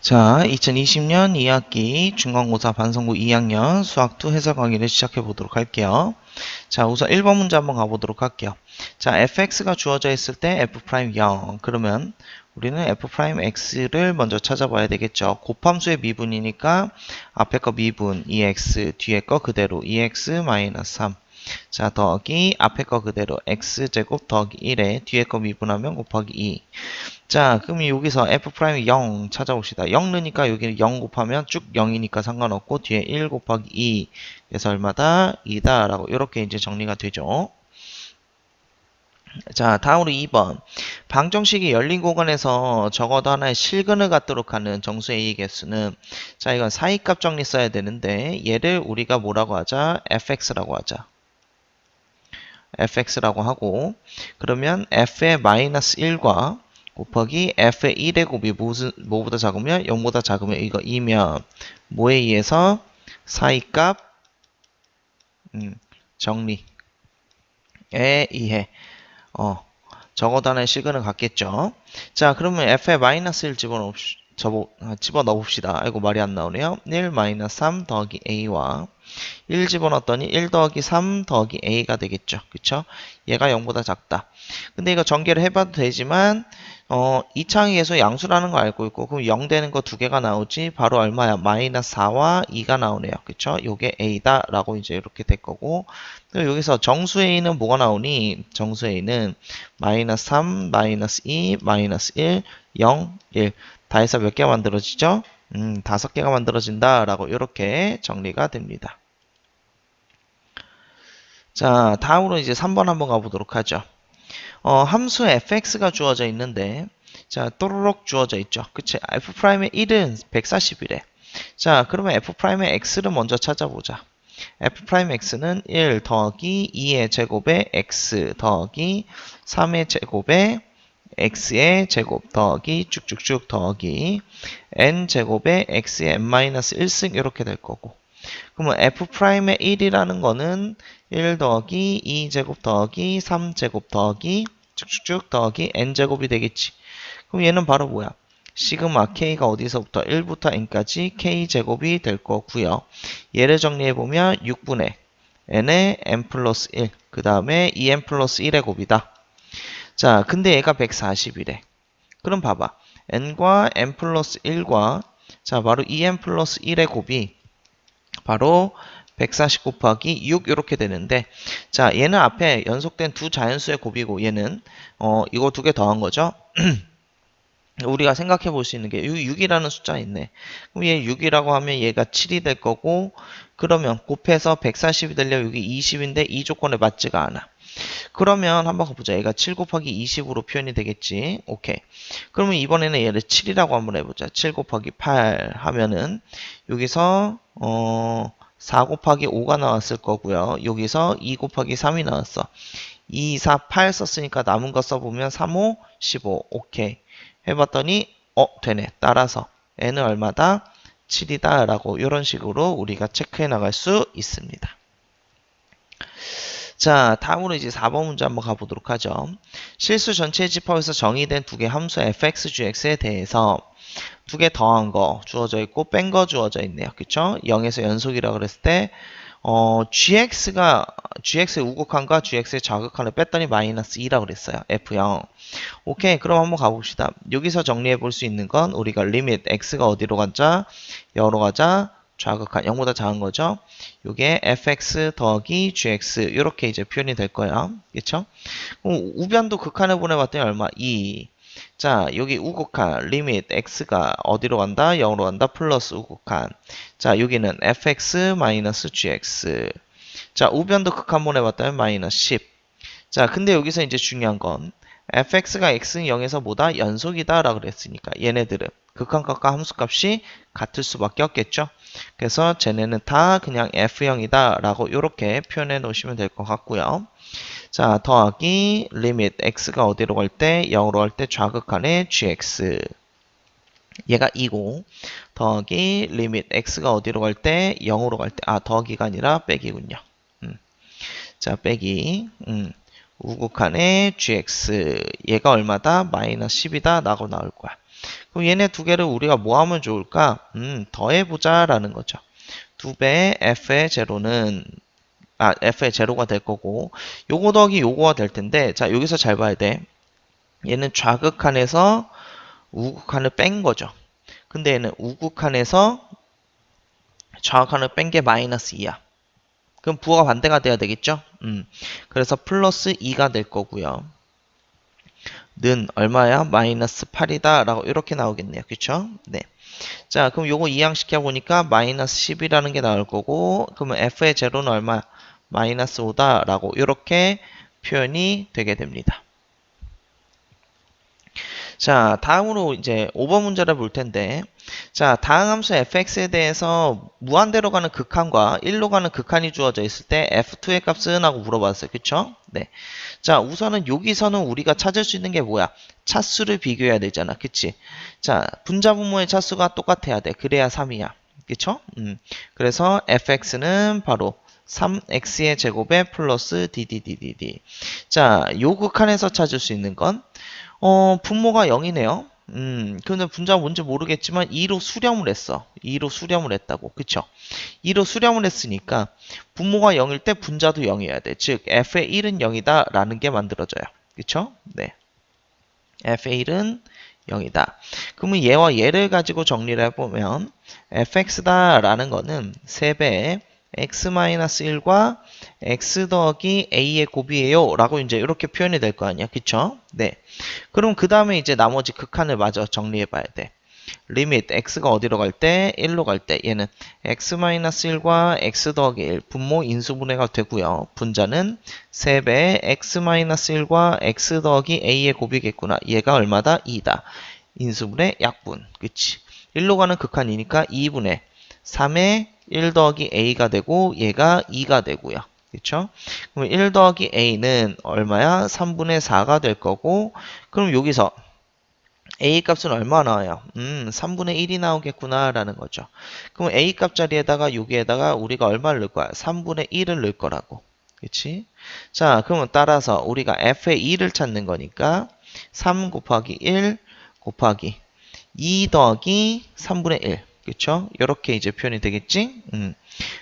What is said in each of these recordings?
자, 2020년 2학기 중간고사 반성구 2학년 수학2 해설 강의를 시작해 보도록 할게요. 자, 우선 1번 문제 한번 가보도록 할게요. 자, fx가 주어져 있을 때 f'0. 그러면 우리는 f'x를 먼저 찾아봐야 되겠죠. 곱함수의 미분이니까 앞에 거 미분 2x, 뒤에 거 그대로 2x-3. 자, 더하기 앞에 거 그대로 x제곱 더하기 1에 뒤에 거 미분하면 곱하기 2. 자, 그럼 여기서 f'이 0 찾아봅시다. 0 넣으니까 여기는 0 곱하면 쭉 0이니까 상관없고 뒤에 1 곱하기 2. 그래서 얼마다? 2다. 라고 이렇게 이제 정리가 되죠. 자, 다음으로 2번. 방정식이 열린 공간에서 적어도 하나의 실근을 갖도록 하는 정수 A의 개수는 자, 이건 사이값 정리 써야 되는데 얘를 우리가 뭐라고 하자? fx라고 하자. fx라고 하고 그러면 f의 마이너스 1과 곱하기 f의 1의 곱이 무슨, 뭐보다 작으면 0보다 작으면 이거 2면 뭐에 의해서 사이값 음, 정리에 의해 어, 하나의 시그널 갖겠죠. 자 그러면 f의 마이너스 1 집어넣읍시, 집어넣어 봅시다. 아이고 말이 안 나오네요. 1 마이너스 3 더하기 a와 1 집어넣었더니 1 더하기 3 더하기 a가 되겠죠. 그쵸? 얘가 0보다 작다. 근데 이거 전개를 해봐도 되지만 어, 이창의 계수 양수라는 거 알고 있고 그럼 0 되는 거 두 개가 나오지 바로 얼마야? 마이너스 4와 2가 나오네요. 그쵸? 요게 a다 라고 이제 이렇게 될 거고 여기서 정수 a는 뭐가 나오니? 정수 a는 마이너스 3, 마이너스 2, 마이너스 1, 0, 1 다 해서 몇 개가 만들어지죠? 음, 다섯 개가 만들어진다 라고 이렇게 정리가 됩니다. 자, 다음으로 이제 3번 한번 가보도록 하죠. 어, 함수 fx가 주어져 있는데 자 또르륵 주어져 있죠. 그치? f'의 1은 140이래. 자 그러면 f'의 x를 먼저 찾아보자. f'x는 1 더하기 2의 제곱에 x 더하기 3의 제곱에 x의 제곱 더하기 쭉쭉쭉 더하기 n 제곱에 x의 n-1승 이렇게 될 거고 그러면 f'의 1이라는 거는 1 더하기 2제곱 더하기 3제곱 더하기 쭉쭉쭉 더하기 n제곱이 되겠지. 그럼 얘는 바로 뭐야? 시그마 k가 어디서부터 1부터 n까지 k제곱이 될 거고요. 얘를 정리해보면 6분의 n의 n 플러스 1, 그 다음에 2n 플러스 1의 곱이다. 자, 근데 얘가 140이래. 그럼 봐봐. n과 n 플러스 1과 자 바로 2n 플러스 1의 곱이 바로 140 곱하기 6 이렇게 되는데 자 얘는 앞에 연속된 두 자연수의 곱이고 얘는 어 이거 두 개 더한 거죠? 우리가 생각해 볼 수 있는 게 6이라는 숫자 있네. 그럼 얘 6이라고 하면 얘가 7이 될 거고 그러면 곱해서 140이 되려면 여기 20인데 이 조건에 맞지가 않아 그러면 한번 가보자. 얘가 7 곱하기 20으로 표현이 되겠지. 오케이. 그러면 이번에는 얘를 7이라고 한번 해보자. 7 곱하기 8 하면은 여기서 어 4 곱하기 5가 나왔을 거고요. 여기서 2 곱하기 3이 나왔어. 2, 4, 8 썼으니까 남은 거 써보면 3, 5, 15. 오케이. 해봤더니 어 되네. 따라서 n은 얼마다? 7이다 라고 이런 식으로 우리가 체크해 나갈 수 있습니다. 자, 다음으로 이제 4번 문제 한번 가보도록 하죠. 실수 전체 집합에서 정의된 두 개 함수 fx, gx에 대해서 두 개 더한 거 주어져 있고 뺀 거 주어져 있네요. 그쵸? 0에서 연속이라고 그랬을 때 어, gx가 gx의 우극한과 gx의 좌극한을 뺐더니 마이너스 2라고 그랬어요. f0. 오케이. 그럼 한번 가봅시다. 여기서 정리해 볼 수 있는 건 우리가 리밋 x가 어디로 가자? 0으로 가자. 좌극한 0보다 작은 거죠. 이게 fx 더하기 gx 이렇게 이제 표현이 될 거야. 그렇죠? 우변도 극한을 보내봤더니 얼마? 2. 자, 여기 우극한 리밋 x가 어디로 간다? 0으로 간다. 플러스 우극한. 자, 여기는 fx 마이너스 gx. 자, 우변도 극한 보내봤더니 마이너스 10. 자, 근데 여기서 이제 중요한 건 fx가 x는 0에서 뭐다? 연속이다 라고 그랬으니까 얘네들은 극한값과 함수값이 같을 수밖에 없겠죠. 그래서 쟤네는 다 그냥 f0이다 라고 이렇게 표현해 놓으시면 될 것 같고요. 자 더하기 리밋 x가 어디로 갈 때 0으로 갈 때 좌극한의 gx 얘가 2고 더하기 리밋 x가 어디로 갈 때 0으로 갈 때 아 더하기가 아니라 빼기군요. 음. 자 빼기 음. 우극한의 gx 얘가 얼마다? 마이너스 10이다 라고 나올 거야. 그럼 얘네 두 개를 우리가 뭐 하면 좋을까? 음, 더해보자 라는 거죠. 두 배의 f의 제로는 아, f의 제로가 될 거고 요거 더하기 요거가 될 텐데 자, 여기서 잘 봐야 돼. 얘는 좌극한에서 우극한을 뺀 거죠. 근데 얘는 우극한에서 좌극한을 뺀 게 마이너스 2야. 그럼 부호가 반대가 돼야 되겠죠? 음. 그래서 플러스 2가 될 거고요. 는 얼마야? 마이너스 8이다 라고 이렇게 나오겠네요. 그쵸? 네. 자, 그럼 요거 이항시켜 보니까 마이너스 10이라는 게 나올 거고 그러면 f의 제로는 얼마? 마이너스 5다 라고 이렇게 표현이 되게 됩니다. 자, 다음으로 이제 5번 문제를 볼 텐데, 자, 다음 함수 fx에 대해서 무한대로 가는 극한과 1로 가는 극한이 주어져 있을 때 f2의 값은 하고 물어봤어요. 그쵸? 네. 자, 우선은 여기서는 우리가 찾을 수 있는 게 뭐야? 차수를 비교해야 되잖아. 그치? 자, 분자분모의 차수가 똑같아야 돼. 그래야 3이야. 그쵸? 음. 그래서 fx는 바로 3x의 제곱에 플러스 dddd. 자, 요 극한에서 찾을 수 있는 건 어, 분모가 0이네요. 음, 근데 분자가 뭔지 모르겠지만 2로 수렴을 했어. 2로 수렴을 했다고. 그쵸? 2로 수렴을 했으니까 분모가 0일 때 분자도 0이어야 돼. 즉, f의 1은 0이다 라는 게 만들어져요. 그쵸? 네. f의 1은 0이다. 그러면 얘와 얘를 가지고 정리를 해보면 fx다 라는 거는 3배의 x-1과 x 더하기 a의 곱이에요. 라고 이제 이렇게 표현이 될 거 아니야. 그쵸? 네. 그럼 그 다음에 이제 나머지 극한을 마저 정리해 봐야 돼. 리밋 x가 어디로 갈 때? 1로 갈 때. 얘는 x-1과 x 더하기 1 분모 인수분해가 되고요. 분자는 3배의 x-1과 x 더하기 a의 곱이겠구나. 얘가 얼마다? 2다. 인수분해 약분. 그치? 1로 가는 극한이니까 2분의 3의 1 더하기 a가 되고 얘가 2가 되고요. 그렇죠? 그럼 1 더하기 a는 얼마야? 3분의 4가 될 거고 그럼 여기서 a 값은 얼마 나와요? 음, 3분의 1이 나오겠구나 라는 거죠. 그럼 a 값 자리에다가 여기에다가 우리가 얼마를 넣을 거야? 3분의 1을 넣을 거라고. 그치? 자, 그러면 따라서 우리가 f의 2를 찾는 거니까 3 곱하기 1 곱하기 2 더하기 3분의 1 그쵸? 이렇게 이제 표현이 되겠지? 음.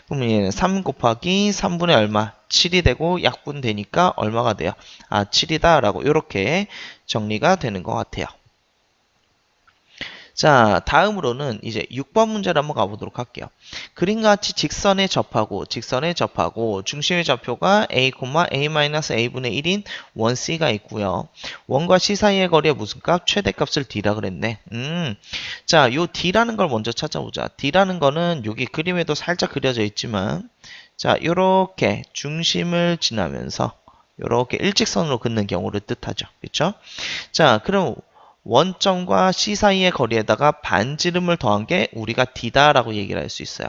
그러면 얘는 3 곱하기 3분의 얼마? 7이 되고 약분 되니까 얼마가 돼요? 아, 7이다 라고 이렇게 정리가 되는 것 같아요. 자, 다음으로는 이제 6번 문제를 한번 가보도록 할게요. 그림과 같이 직선에 접하고 직선에 접하고 중심의 좌표가 a, a-a분의 1인 원 c 가 있고요. 원과 c 사이의 거리의 무슨 값? 최대값을 d라 그랬네. 음, 자, 요 d라는 걸 먼저 찾아보자. d라는 거는 여기 그림에도 살짝 그려져 있지만 자, 요렇게 중심을 지나면서 요렇게 일직선으로 긋는 경우를 뜻하죠. 그렇죠? 자, 그럼 원점과 C 사이의 거리에다가 반지름을 더한 게 우리가 D다라고 얘기를 할 수 있어요.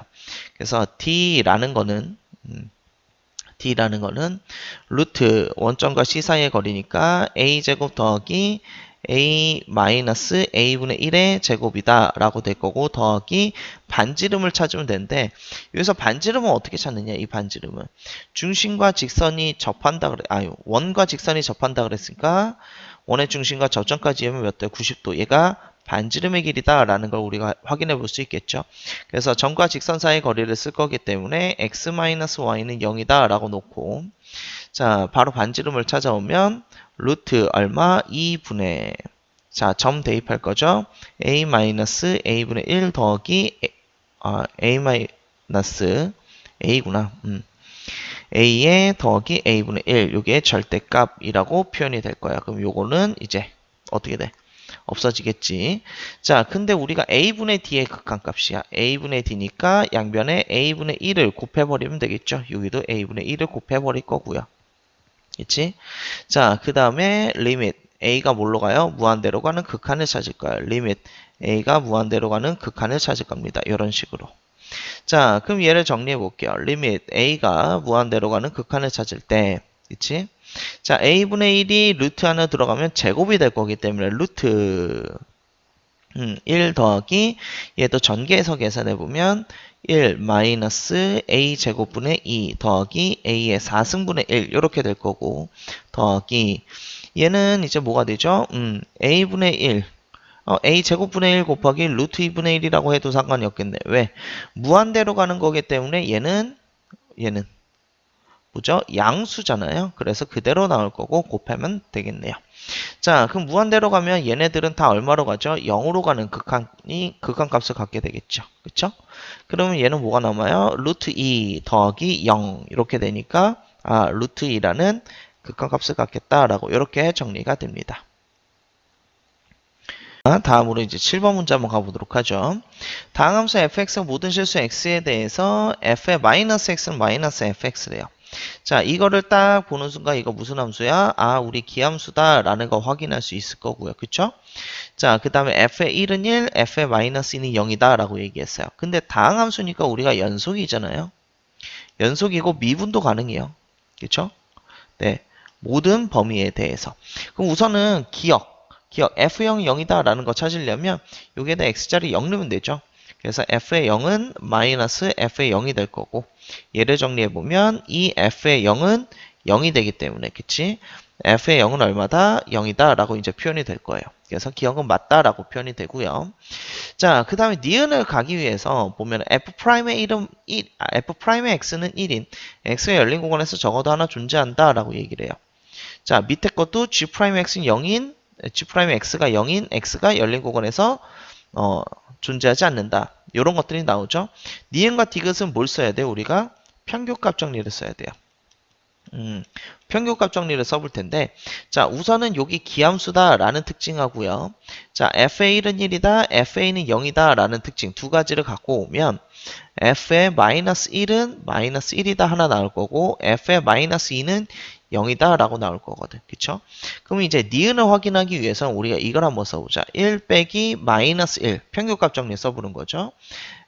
그래서 D라는 거는 음, D라는 거는 루트 원점과 C 사이의 거리니까 A제곱 더하기 A 마이너스 A분의 1의 제곱이다 라고 될 거고 더하기 반지름을 찾으면 되는데 여기서 반지름은 어떻게 찾느냐 이 반지름은 중심과 직선이 접한다 그래 아유 원과 직선이 접한다 그랬으니까 원의 중심과 저점까지 하면 몇 대? 90도. 얘가 반지름의 길이다 라는 걸 우리가 확인해 볼 수 있겠죠. 그래서 점과 직선 사이 거리를 쓸 거기 때문에 x-y는 0이다 라고 놓고 자 바로 반지름을 찾아오면 루트 얼마 2분의 자 점 대입할 거죠. a-a분의 1 더하기 아, a- a구나. 음. A의 더하기 a분의 1 요게 절대값이라고 표현이 될 거야. 그럼 요거는 이제 어떻게 돼? 없어지겠지. 자, 근데 우리가 a분의 d의 극한값이야. a분의 d니까 양변에 a분의 1을 곱해버리면 되겠죠. 여기도 a분의 1을 곱해버릴 거고요. 그치? 자, 그 다음에 리밋 a가 뭘로 가요? 무한대로 가는 극한을 찾을 거예요. 리밋 a가 무한대로 가는 극한을 찾을 겁니다. 이런 식으로. 자, 그럼 얘를 정리해 볼게요. 리밋 a가 무한대로 가는 극한을 찾을 때, 그치? 자, a분의 1이 루트 안에 들어가면 제곱이 될 거기 때문에 루트 음, 1 더하기 얘도 전개해서 계산해 보면 1 마이너스 a 제곱분의 2 더하기 a의 4승분의 1 이렇게 될 거고 더하기 얘는 이제 뭐가 되죠? 음, a분의 1 어, a 제곱분의 1 곱하기 루트 2분의 1이라고 해도 상관이 없겠네. 왜? 무한대로 가는 거기 때문에 얘는 얘는 뭐죠? 양수잖아요. 그래서 그대로 나올 거고 곱하면 되겠네요. 자, 그럼 무한대로 가면 얘네들은 다 얼마로 가죠? 0으로 가는 극한이 극한값을 갖게 되겠죠. 그쵸? 그러면 얘는 뭐가 남아요? 루트 2 더하기 0 이렇게 되니까 아, 루트 2라는 극한값을 갖겠다라고 이렇게 정리가 됩니다. 다음으로 이제 7번 문제 한번 가보도록 하죠. 다음 함수 fx 모든 실수 x에 대해서 f의 마이너스 x는 마이너스 fx래요. 자, 이거를 딱 보는 순간 이거 무슨 함수야? 아, 우리 기함수다 라는 거 확인할 수 있을 거고요. 그쵸? 자, 그 다음에 f의 1은 1, f의 마이너스 2는 0이다 라고 얘기했어요. 근데 다항 함수니까 우리가 연속이잖아요. 연속이고 미분도 가능해요. 그쵸? 네. 모든 범위에 대해서. 그럼 우선은 기억, 기억 f0이 0이다 라는 거 찾으려면 여기에다 x자리 0 넣으면 되죠. 그래서 f의 0은 마이너스 f의 0이 될 거고 얘를 정리해보면 이 f의 0은 0이 되기 때문에 그치? f의 0은 얼마다? 0이다 라고 이제 표현이 될 거예요. 그래서 기억은 맞다 라고 표현이 되고요. 자, 그 다음에 니은을 가기 위해서 보면 f'의 이름 1, 아, f'의 x는 1인 x의 열린 공간에서 적어도 하나 존재한다 라고 얘기를 해요. 자, 밑에 것도 g'x는 0인 g'x가 0인 x가 열린 공간에서 어, 존재하지 않는다. 이런 것들이 나오죠. 니은과 디귿은 뭘 써야 돼요? 우리가 평균값 정리를 써야 돼요. 음, 평균값 정리를 써볼 텐데 자 우선은 여기 기함수다 라는 특징하고요 자 fa1은 1이다 fa는 0이다 라는 특징 두 가지를 갖고 오면 f의 마이너스 1은 마이너스 1이다 하나 나올 거고 f의 마이너스 2는 0이다 라고 나올 거거든 그쵸 그럼 이제 니은을 확인하기 위해서는 우리가 이걸 한번 써보자 1 빼기 마이너스 1 평균값 정리 써보는 거죠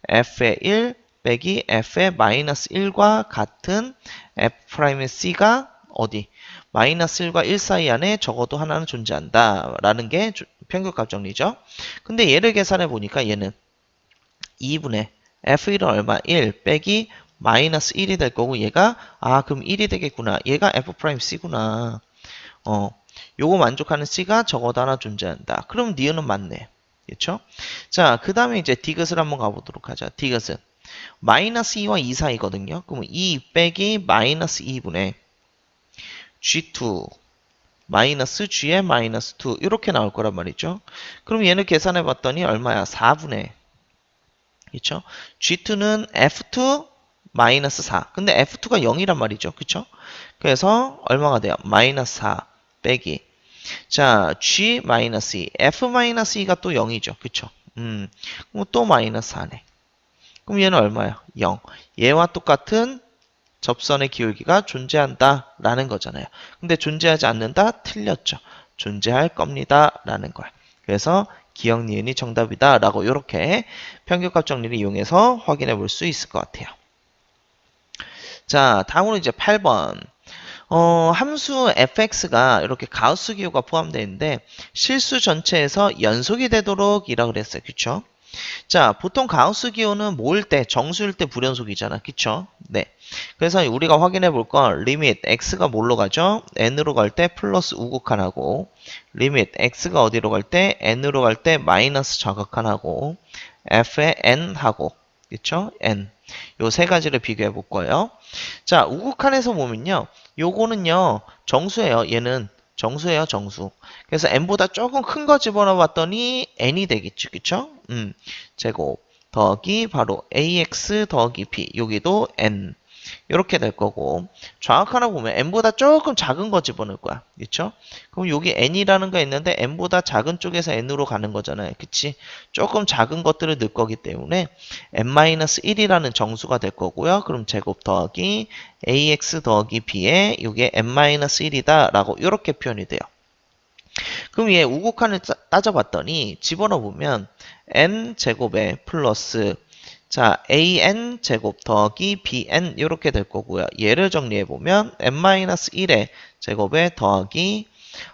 f의 1 빼기 f의 마이너스 1과 같은 f'C가 어디? 마이너스 1과 1 사이 안에 적어도 하나는 존재한다. 라는 게 평균값 정리죠. 근데 얘를 계산해 보니까 얘는 2분의 f1은 얼마? 1 빼기 마이너스 1이 될 거고 얘가 아 그럼 1이 되겠구나. 얘가 f'C구나. 어 요거 만족하는 C가 적어도 하나 존재한다. 그럼 니은은 맞네. 그렇죠? 자, 그 다음에 이제 디귿을 한번 가보도록 하자. 디귿은 마이너스 2와 2 사이거든요. 그럼 2 빼기 마이너스 2분의 G2 마이너스 G의 마이너스 2 이렇게 나올 거란 말이죠. 그럼 얘를 계산해 봤더니 얼마야? 4분의 그렇죠? G2는 F2 마이너스 4 근데 F2가 0이란 말이죠. 그렇죠? 그래서 얼마가 돼요? 마이너스 4 빼기 자 G 마이너스 2 F 마이너스 2가 또 0이죠. 그렇죠? 음, 그럼 또 마이너스 4네. 그럼 얘는 얼마야? 0. 얘와 똑같은 접선의 기울기가 존재한다 라는 거잖아요. 근데 존재하지 않는다? 틀렸죠. 존재할 겁니다 라는 거야. 그래서 기억 니은이 정답이다 라고 이렇게 평균값 정리를 이용해서 확인해 볼 수 있을 것 같아요. 자 다음으로 이제 8번 어, 함수 fx가 이렇게 가우스 기호가 포함되어 있는데 실수 전체에서 연속이 되도록 이라 그랬어요. 그쵸? 자, 보통 가우스 기호는 모을 때, 정수일 때 불연속이잖아. 그쵸? 네. 그래서 우리가 확인해 볼 건 리밋 x가 뭘로 가죠? n으로 갈 때 플러스 우극한하고 리밋 x가 어디로 갈 때? n으로 갈 때 마이너스 좌극한하고 f의 n하고 그쵸? n 요 세 가지를 비교해 볼 거예요. 자, 우극한에서 보면요. 요거는요. 정수예요. 얘는 정수예요, 정수. 그래서 n보다 조금 큰 거 집어넣어 봤더니 n이 되겠죠. 그쵸? 음, 제곱 더하기 바로 ax 더하기 b 여기도 n 이렇게 될 거고 하나 보면 n보다 조금 작은 거 집어넣을 거야. 그렇죠? 그럼 여기 n이라는 거 있는데 n보다 작은 쪽에서 n으로 가는 거잖아요. 그치? 조금 작은 것들을 넣을 거기 때문에 n-1이라는 정수가 될 거고요. 그럼 제곱 더하기 ax 더하기 b에 이게 n-1이다 라고 이렇게 표현이 돼요. 그럼 얘 우곡한을 따져봤더니 집어넣어보면 n 제곱에 플러스 자 an 제곱 더하기 bn 이렇게 될 거고요. 얘를 정리해 보면 n-1의 제곱에 더하기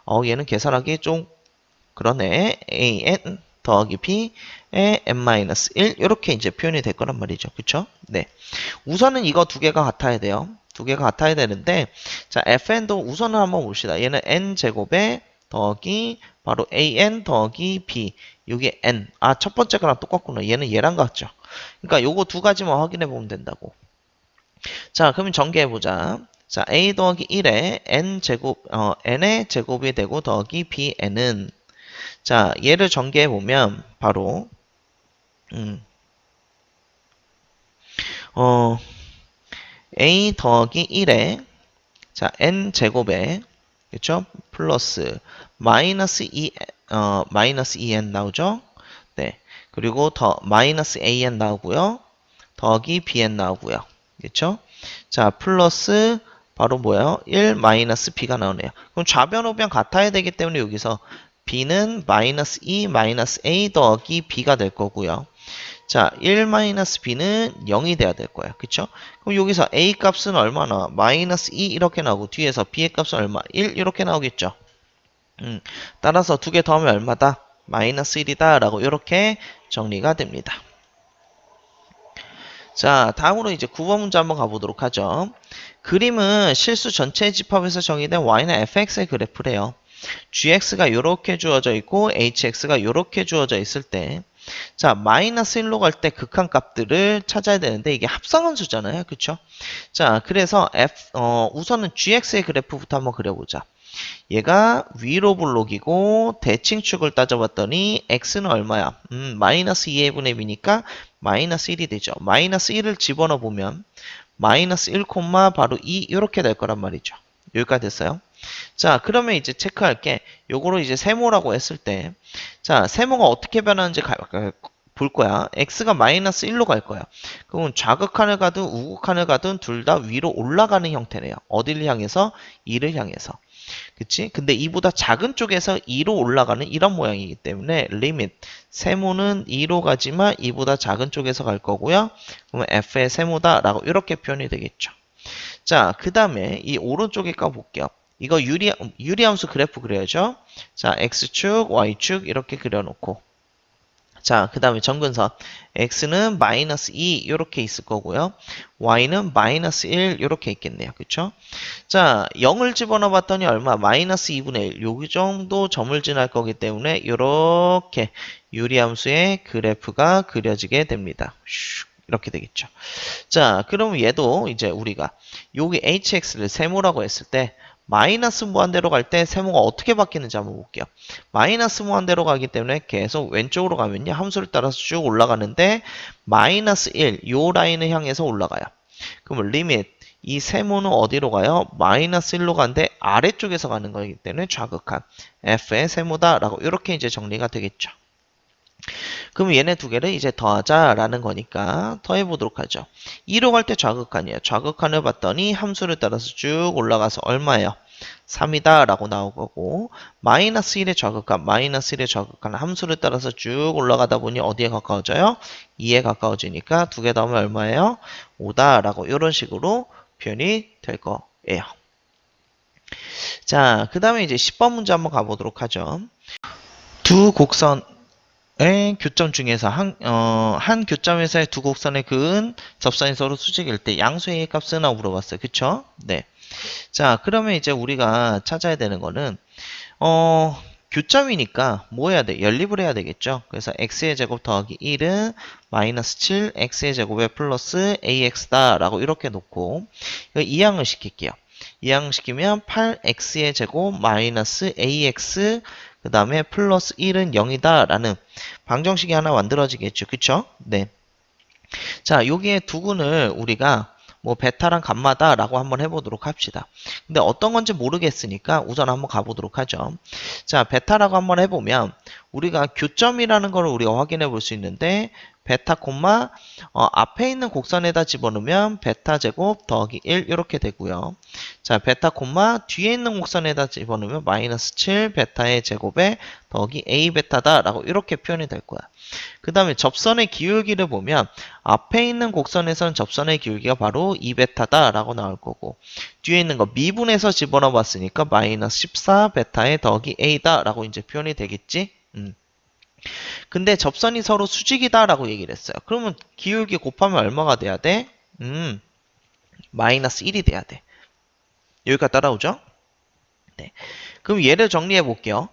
어 얘는 계산하기 좀 그러네 an 더하기 b의 n-1 이렇게 이제 표현이 될 거란 말이죠. 그쵸? 네. 우선은 이거 두 개가 같아야 돼요. 두 개가 같아야 되는데 자 fn도 우선은 한번 봅시다. 얘는 n 제곱에 더하기 바로 an 더하기 b. 요게 n. 아 첫 번째 거랑 똑같구나. 얘는 얘랑 같죠. 그러니까 요거 두 가지만 확인해 보면 된다고. 자 그러면 전개해 보자. 자 a 더하기 1에 n 제곱 어 n의 제곱이 되고 더하기 bn은. 자 얘를 전개해 보면 바로 음, 어 a 더하기 1에 자 n 제곱에 그렇죠? 플러스 마이너스 2 어, 마이너스 2n 나오죠? 네. 그리고 더 마이너스 an 나오고요. 더하기 bn 나오고요. 그렇죠? 자, 플러스 바로 뭐예요? 1 마이너스 b가 나오네요. 그럼 좌변 우변 같아야 되기 때문에 여기서 b는 마이너스 2 마이너스 a 더하기 b가 될 거고요. 자, 1 마이너스 b는 0이 돼야 될 거예요. 그쵸? 그럼 여기서 a 값은 얼마나? 마이너스 2 이렇게 나오고 뒤에서 b의 값은 얼마? 1 이렇게 나오겠죠? 음, 따라서 두 개 더하면 얼마다? 마이너스 1이다 라고 이렇게 정리가 됩니다. 자, 다음으로 이제 9번 문제 한번 가보도록 하죠. 그림은 실수 전체 집합에서 정의된 y는 fx의 그래프래요. gx가 이렇게 주어져 있고 hx가 이렇게 주어져 있을 때 자, 마이너스 1로 갈 때 극한 값들을 찾아야 되는데 이게 합성함수잖아요. 그쵸? 자, 그래서 f 어, 우선은 gx의 그래프부터 한번 그려 보자. 얘가 위로 블록이고 대칭축을 따져봤더니 x는 얼마야? 음, 마이너스 2의 분의 b니까 마이너스 1이 되죠. 마이너스 1을 집어넣어 보면 마이너스 1, 바로 2 이렇게 될 거란 말이죠. 여기까지 됐어요. 자, 그러면 이제 체크할 게. 요거를 이제 세모라고 했을 때, 자, 세모가 어떻게 변하는지 가, 가, 볼 거야. x가 마이너스 1로 갈 거야. 그러면 좌극한을 가든 우극한을 가든 둘 다 위로 올라가는 형태래요. 어디를 향해서? 2를 향해서. 그치? 근데 이보다 작은 쪽에서 2로 올라가는 이런 모양이기 때문에 리밋 세모는 2로 가지만 이보다 작은 쪽에서 갈 거고요. 그러면 f의 세모다 라고 이렇게 표현이 되겠죠. 자, 그 다음에 이 오른쪽에 까볼게요. 이거 유리, 유리함수 그래프 그려야죠. 자, x축, y축 이렇게 그려놓고 자, 그 다음에 정근선 x는 마이너스 2 이렇게 있을 거고요. y는 마이너스 1 이렇게 있겠네요. 그쵸? 자, 0을 집어넣어 봤더니 얼마? 마이너스 2분의 1. 여기 정도 점을 지날 거기 때문에 이렇게 유리함수의 그래프가 그려지게 됩니다. 이렇게 되겠죠. 자, 그럼 얘도 이제 우리가 여기 hx를 세모라고 했을 때 마이너스 무한대로 갈 때 세모가 어떻게 바뀌는지 한번 볼게요. 마이너스 무한대로 가기 때문에 계속 왼쪽으로 가면요. 함수를 따라서 쭉 올라가는데 마이너스 1, 요 라인을 향해서 올라가요. 그러면 리밋, 이 세모는 어디로 가요? 마이너스 1로 가는데 아래쪽에서 가는 거기 때문에 좌극한 f의 세모다라고 이렇게 이제 정리가 되겠죠. 그럼 얘네 두 개를 이제 더하자라는 거니까 더해 보도록 하죠. 2로 갈 때 좌극한이에요. 좌극한을 봤더니 함수를 따라서 쭉 올라가서 얼마예요? 3이다 라고 나오고 마이너스 1의 좌극한 마이너스 1의 좌극한 함수를 따라서 쭉 올라가다 보니 어디에 가까워져요? 2에 가까워지니까 두 개 더하면 얼마예요? 5다 라고 이런 식으로 표현이 될 거예요. 자, 그 다음에 이제 10번 문제 한번 가보도록 하죠. 두 곡선 의 교점 중에서 한, 어, 한 교점에서의 두 곡선의 그은 접선이 서로 수직일 때 양수의 값은 하고 물어봤어요. 그쵸? 네. 자, 그러면 이제 우리가 찾아야 되는 거는, 어, 교점이니까 뭐 해야 돼? 연립을 해야 되겠죠? 그래서 x의 제곱 더하기 1은 마이너스 7, x의 제곱에 플러스 ax다 라고 이렇게 놓고 이항을 시킬게요. 이항 시키면 8x의 제곱 마이너스 ax 그 다음에 플러스 1은 0이다 라는 방정식이 하나 만들어지겠죠. 그쵸? 네. 자, 여기에 두근을 우리가 뭐 베타랑 감마다 라고 한번 해보도록 합시다. 근데 어떤 건지 모르겠으니까 우선 한번 가보도록 하죠. 자, 베타라고 한번 해보면 우리가 교점이라는 걸 우리가 확인해 볼 수 있는데 베타 콤마 어, 앞에 있는 곡선에다 집어넣으면 베타 제곱 더하기 1 이렇게 되고요. 자 베타 콤마 뒤에 있는 곡선에다 집어넣으면 마이너스 7 베타의 제곱에 더하기 a 베타다 라고 이렇게 표현이 될 거야. 그 다음에 접선의 기울기를 보면 앞에 있는 곡선에서는 접선의 기울기가 바로 2베타다 라고 나올 거고 뒤에 있는 거 미분해서 집어넣어 봤으니까 마이너스 14 베타의 더하기 a다 라고 이제 표현이 되겠지. 음. 근데 접선이 서로 수직이다라고 얘기를 했어요. 그러면 기울기 곱하면 얼마가 돼야 돼? 음, 마이너스 1이 돼야 돼. 여기까지 따라오죠? 네. 그럼 얘를 정리해 볼게요.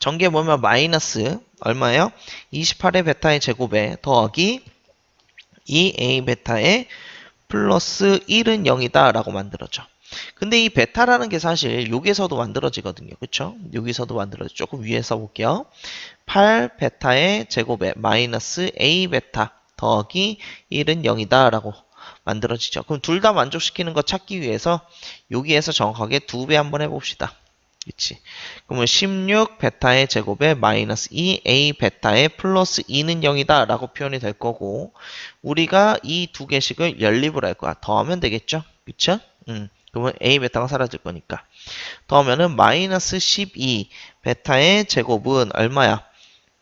전개 보면 마이너스 얼마예요? 28의 베타의 제곱에 더하기 2a 베타의 플러스 1은 0이다 라고 만들어져. 근데 이 베타라는 게 사실 여기서도 만들어지거든요. 그쵸? 여기서도 만들어져. 조금 위에 써 볼게요. 8 베타의 제곱에 마이너스 a 베타 더하기 1은 0이다 라고 만들어지죠. 그럼 둘 다 만족시키는 거 찾기 위해서 여기에서 정확하게 두 배 한번 해 봅시다. 그치? 그러면 16 베타의 제곱에 마이너스 2a 베타의 플러스 2는 0이다 라고 표현이 될 거고 우리가 이 두 개씩을 연립을 할 거야. 더하면 되겠죠? 그쵸? 음. 그러면 a 베타가 사라질 거니까. 더하면은 마이너스 12 베타의 제곱은 얼마야?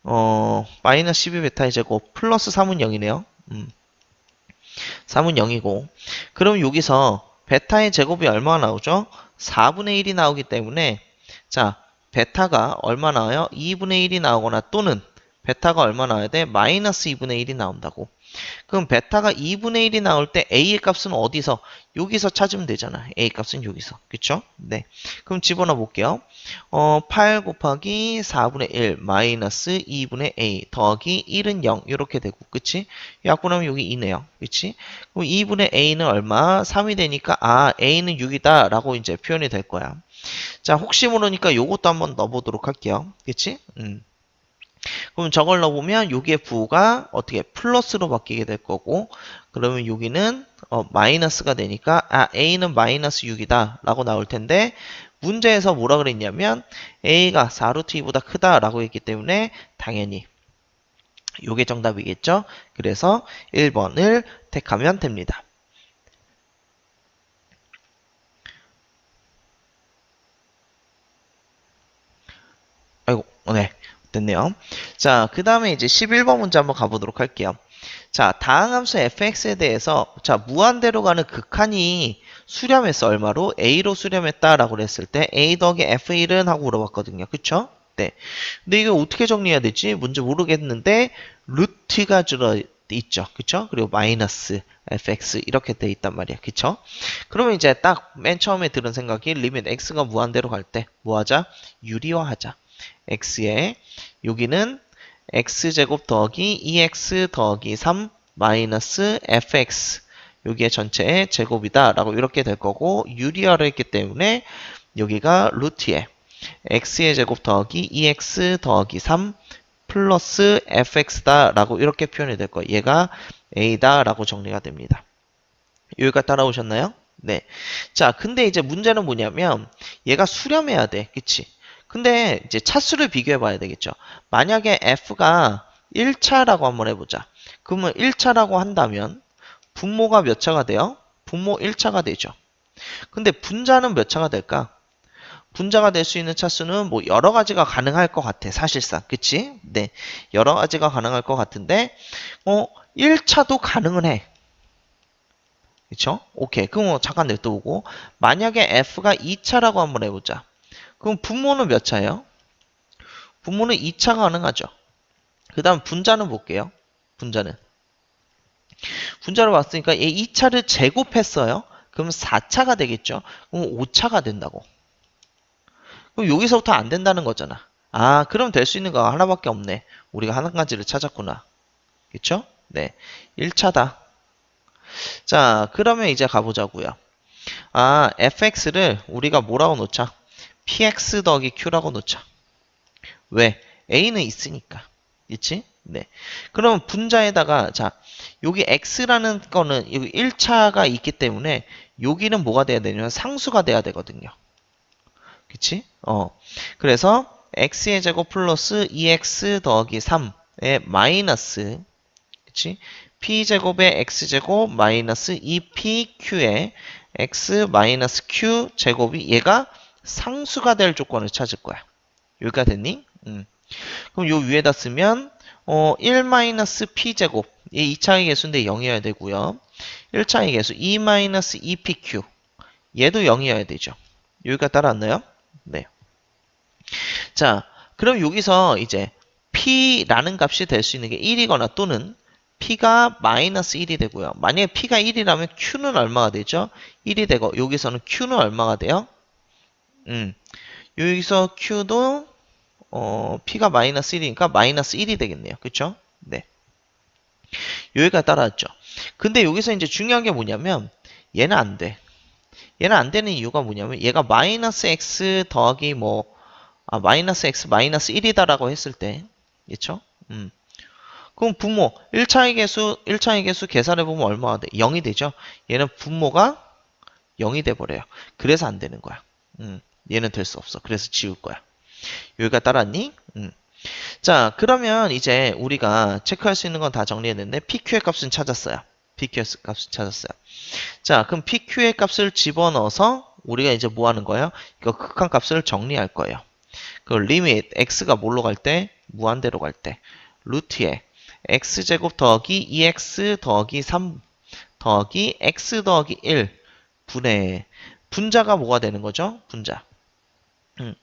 어, 마이너스 12 베타의 제곱 플러스 3은 0이네요. 음. 3은 0이고 그럼 여기서 베타의 제곱이 얼마나 나오죠? 4분의 1이 나오기 때문에 자 베타가 얼마 나와요? 2분의 1이 나오거나 또는 베타가 얼마 나와야 돼? 마이너스 2분의 1이 나온다고. 그럼 베타가 2분의 1이 나올 때 A의 값은 어디서? 여기서 찾으면 되잖아. A 값은 여기서. 그쵸? 네. 그럼 집어넣어 볼게요. 어, 8 곱하기 4분의 1 마이너스 2분의 A 더하기 1은 0 이렇게 되고 그치? 약분하면 여기 2네요. 그치? 그럼 2분의 A는 얼마? 3이 되니까 아 A는 6이다 라고 이제 표현이 될 거야. 자 혹시 모르니까 요것도 한번 넣어보도록 할게요. 그치? 음. 그럼 저걸 넣어보면 여기에 부가 어떻게 플러스로 바뀌게 될 거고 그러면 여기는 어, 마이너스가 되니까 아 a는 마이너스 6이다 라고 나올 텐데 문제에서 뭐라 그랬냐면 a가 4루트 2보다 크다 라고 했기 때문에 당연히 요게 정답이겠죠? 그래서 1번을 택하면 됩니다. 아이고 네 됐네요. 자, 그 다음에 이제 11번 문제 한번 가보도록 할게요. 자, 다항함수 fx에 대해서 자 무한대로 가는 극한이 수렴했어 얼마로? a로 수렴했다라고 그랬을 때 a 더하기 f1은 하고 물어봤거든요. 그쵸? 네. 근데 이거 어떻게 정리해야 되지? 문제 모르겠는데 루트가 들어 있죠. 그쵸? 그리고 마이너스 fx 이렇게 돼 있단 말이야. 그쵸? 그러면 이제 딱 맨 처음에 들은 생각이 리밋 x가 무한대로 갈 때 뭐 하자? 유리화하자. X에 여기는 x제곱 더하기 2x 더하기 3 마이너스 fx 여기에 전체의 제곱이다 라고 이렇게 될 거고 유리화를 했기 때문에 여기가 루트에 x의 제곱 더하기 2x 더하기 3 플러스 fx다 라고 이렇게 표현이 될 거예요. 얘가 a다 라고 정리가 됩니다. 여기가 따라오셨나요? 네. 자, 근데 이제 문제는 뭐냐면 얘가 수렴해야 돼. 그치? 근데 이제 차수를 비교해 봐야 되겠죠. 만약에 f가 1차라고 한번 해보자. 그러면 1차라고 한다면 분모가 몇 차가 돼요? 분모 1차가 되죠. 근데 분자는 몇 차가 될까? 분자가 될 수 있는 차수는 뭐 여러 가지가 가능할 것 같아. 사실상. 그치? 네. 여러 가지가 가능할 것 같은데 어 1차도 가능은 해. 그쵸? 오케이. 그럼 뭐 잠깐 냅두고 만약에 f가 2차라고 한번 해보자. 그럼 분모는 몇 차예요? 분모는 2차 가능하죠. 그 다음 분자는 볼게요. 분자는. 분자를 봤으니까 얘 2차를 제곱했어요. 그럼 4차가 되겠죠. 그럼 5차가 된다고. 그럼 여기서부터 안 된다는 거잖아. 아, 그럼 될 수 있는 거 하나밖에 없네. 우리가 한 가지를 찾았구나. 그쵸? 네. 1차다. 자, 그러면 이제 가보자고요. 아, fx를 우리가 뭐라고 놓자? Px 더하기 q라고 놓자. 왜? a는 있으니까. 있지? 네. 그럼 분자에다가 자, 여기 x라는 거는 여기 1차가 있기 때문에 여기는 뭐가 돼야 되냐면 상수가 돼야 되거든요. 그치? 어. 그래서 x의 제곱 플러스 2x 더하기 3의 마이너스 그치? p제곱의 x제곱 마이너스 2pq의 x 마이너스 q 제곱이 얘가 상수가 될 조건을 찾을 거야. 여기가 됐니? 음. 그럼 요 위에다 쓰면 어, 1-p제곱 이 2차의 개수인데 0이어야 되고요. 1차의 개수 2-2pq 얘도 0이어야 되죠. 여기가 따라왔나요? 네. 자, 그럼 여기서 이제 p라는 값이 될 수 있는 게 1이거나 또는 p가 마이너스 1이 되고요. 만약에 p가 1이라면 q는 얼마가 되죠? 1이 되고 여기서는 q는 얼마가 돼요? 음. 여기서 Q도 어, P가 마이너스 1이니까 마이너스 1이 되겠네요. 그쵸? 네. 여기가 따라왔죠. 근데 여기서 이제 중요한 게 뭐냐면 얘는 안 돼. 얘는 안 되는 이유가 뭐냐면 얘가 마이너스 x 더하기 뭐 아, 마이너스 x 마이너스 1이다라고 했을 때 그쵸? 음. 그럼 분모 1차의 개수 1차의 개수 계산해 보면 얼마가 돼? 0이 되죠. 얘는 분모가 0이 돼 버려요. 그래서 안 되는 거야. 음. 얘는 될 수 없어. 그래서 지울 거야. 여기가 따랐니? 음. 자, 그러면 이제 우리가 체크할 수 있는 건 다 정리했는데 PQ의 값은 찾았어요. PQ의 값을 찾았어요. 자, 그럼 PQ의 값을 집어넣어서 우리가 이제 뭐 하는 거예요? 이거 극한 값을 정리할 거예요. 그 리밋 x가 뭘로 갈 때? 무한대로 갈 때. 루트에 x제곱 더하기 2x 더하기 3 더하기 x 더하기 1 분의 분자가 뭐가 되는 거죠? 분자. 음.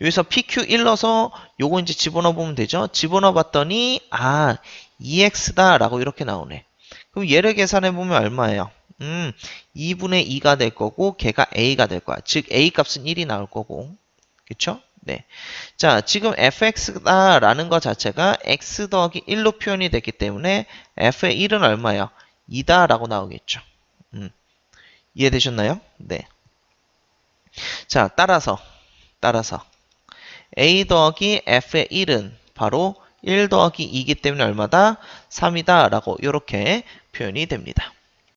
여기서 PQ1 넣어서 요거 이제 집어넣어 보면 되죠? 집어넣어 봤더니 아 2x다 라고 이렇게 나오네. 그럼 얘를 계산해 보면 얼마예요? 음 2분의 2가 될 거고 걔가 a가 될 거야. 즉 a 값은 1이 나올 거고 그쵸? 네. 자, 지금 fx다라는 것 자체가 x 더하기 1로 표현이 됐기 때문에 f의 1은 얼마예요? 2다라고 나오겠죠. 음. 이해되셨나요? 네. 자, 따라서 따라서 a 더하기 f의 1은 바로 1 더하기 2이기 때문에 얼마다? 3이다 라고 이렇게 표현이 됩니다.